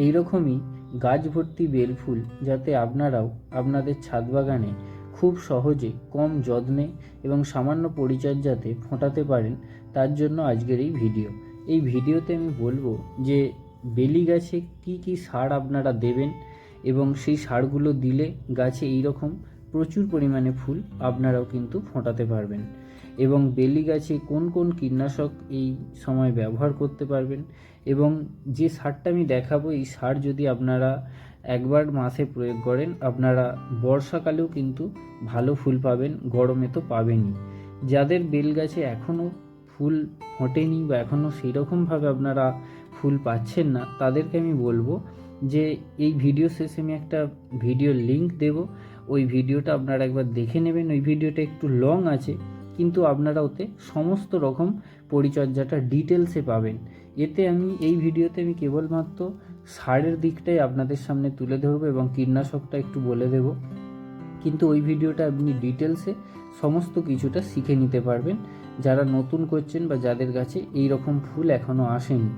এই রকমই গাছ ভর্তি বেল ফুল যাতে আপনারাও আপনাদের ছাদ বাগানে খুব সহজে কম যত্নে এবং সামান্য পরিচর্যাতে ফোটাতে পারেন, তার জন্য আজকের এই ভিডিও। এই ভিডিওতে আমি বলব যে বেলি গাছে কি কি সার আপনারা দেবেন এবং সেই সারগুলো দিলে গাছে এই রকম প্রচুর পরিমাণে ফুল আপনারাও কিন্তু ফোটাতে পারবেন। এবং বেলি গাছে কোন কোন কীটনাশক এই সময় ব্যবহার করতে পারবেন এবং যে সারটা আমি দেখাবো, এই সার যদি আপনারা একবার মাসে প্রয়োগ করেন, আপনারা বর্ষাকালেও কিন্তু ভালো ফুল পাবেন, গরমে তো পাবেনই। যাদের বেল গাছে এখনও ফুল ফোটেনি বা এখনও সেই রকমভাবে আপনারা ফুল পাচ্ছেন না, তাদেরকে আমি বলব যে এই ভিডিও শেষে আমি একটা ভিডিও লিংক দেব। ওই ভিডিওটা আপনারা একবার দেখে নেবেন। ওই ভিডিওটা একটু লং আছে কিন্তু আপনারা ওতে সমস্ত রকম পরিচর্যাটা ডিটেলসে পাবেন। এতে আমি এই ভিডিওতে আমি কেবলমাত্র সারের দিকটাই আপনাদের সামনে তুলে ধরবো এবং কীটনাশকটা একটু বলে দেব। কিন্তু ওই ভিডিওটা আপনি ডিটেলসে সমস্ত কিছুটা শিখে নিতে পারবেন। যারা নতুন করছেন বা যাদের কাছে এই রকম ফুল এখনও আসেনি।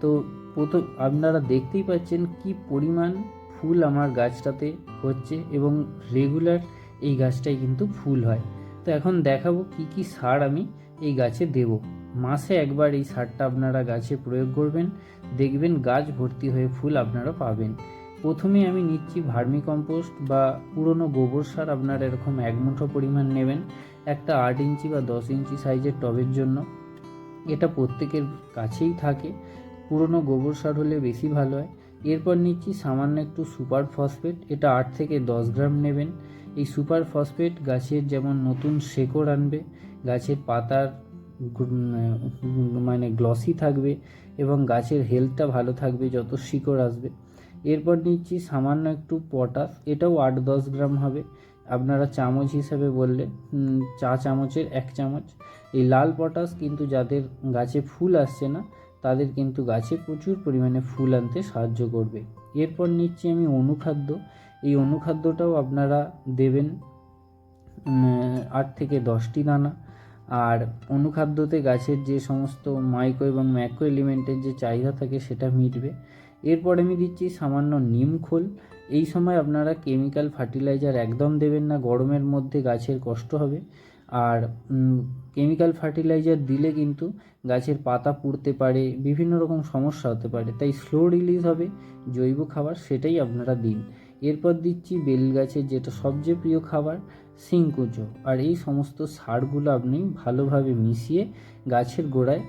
তো প্রথম আপনারা দেখতেই পাচ্ছেন কি পরিমাণ ফুল আমার গাছটাতে হচ্ছে এবং রেগুলার এই গাছটাই কিন্তু ফুল হয়। তো এখন দেখাবো কি কি সার আমি এই গাছে দেব। মাসে একবার এই সারটা আপনারা গাছে প্রয়োগ করবেন, দেখবেন গাছ ভর্তি হয়ে ফুল আপনারা পাবেন। প্রথমে আমি নিচ্ছি ভার্মি কম্পোস্ট বা পুরনো গোবর সার, আপনারা এরকম এক মুঠো পরিমাণ নেবেন, একটা আট ইঞ্চি বা দশ ইঞ্চি সাইজের টবের জন্য। এটা প্রত্যেকের কাছেই থাকে, পুরনো গোবর সার হলে বেশি ভালো হয়। এরপর নিচ্ছি সামান্য একটু সুপার ফসফেট, এটা আট থেকে দশ গ্রাম নেবেন। এই সুপার ফসফেট গাছের যেমন নতুন শেকড় আনবে, গাছের পাতার মানে গ্লসি থাকবে এবং গাছের হেলথটা ভালো থাকবে যত শিকড় আসবে। এরপর নিচ্ছি সামান্য একটু পটাশ এটাও আট দশ গ্রাম হবে। আপনারা চামচ হিসাবে বললে চা চামচের এক চামচ। এই লাল পটাশ কিন্তু যাদের গাছে ফুল আসছে না, তাদের কিন্তু গাছে প্রচুর পরিমাণে ফুল আনতে সাহায্য করবে। এরপর নিচ্ছি আমি অনুখাদ্য। এই অনুখাদ্যটাও আপনারা দেবেন আট থেকে দশটি দানা। আর অনুখাদ্যতে গাছের যে সমস্ত মাইক্রো এবং ম্যাক্রো এলিমেন্টের যে চাহিদা থাকে সেটা মিটবে। এরপর আমি দিচ্ছি সামান্য নিম খোল। এই সময় আপনারা কেমিক্যাল ফার্টিলাইজার একদম দেবেন না, গরমের মধ্যে গাছের কষ্ট হবে। আর কেমিক্যাল ফার্টিলাইজার দিলে কিন্তু গাছের পাতা পুড়তে পারে, বিভিন্ন রকম সমস্যা হতে পারে। তাই স্লো রিলিজ হবে, জৈব খাবার সেটাই আপনারা দিন। এরপর দিচ্ছি বেল গাছের যেটা সবচেয়ে প্রিয় খাবার, সিংকুচো। আর এই সমস্ত সারগুলো আপনি ভালোভাবে মিশিয়ে গাছের গোড়ায়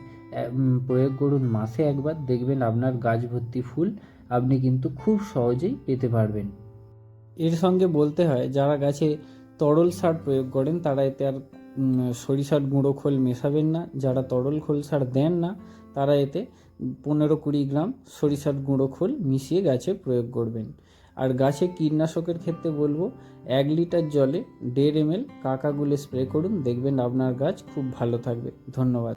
প্রয়োগ করুন মাসে একবার। দেখবেন আপনার গাছ ভর্তি ফুল আপনি কিন্তু খুব সহজেই পেতে পারবেন। এর সঙ্গে বলতে হয়, যারা গাছে তরল সার প্রয়োগ করেন, তারা এতে আর সরিষার গুঁড়ো খোল মেশাবেন না। যারা তরল খোল সার দেন না, তারা এতে পনেরো কুড়ি গ্রাম সরিষার গুঁড়ো খোল মিশিয়ে গাছে প্রয়োগ করবেন। আর গাছে কীটনাশকের ক্ষেত্রে বলব, এক লিটার জলে দেড় এম এল কাকাগুলে স্প্রে করুন, দেখবেন আপনার গাছ খুব ভালো থাকবে। ধন্যবাদ।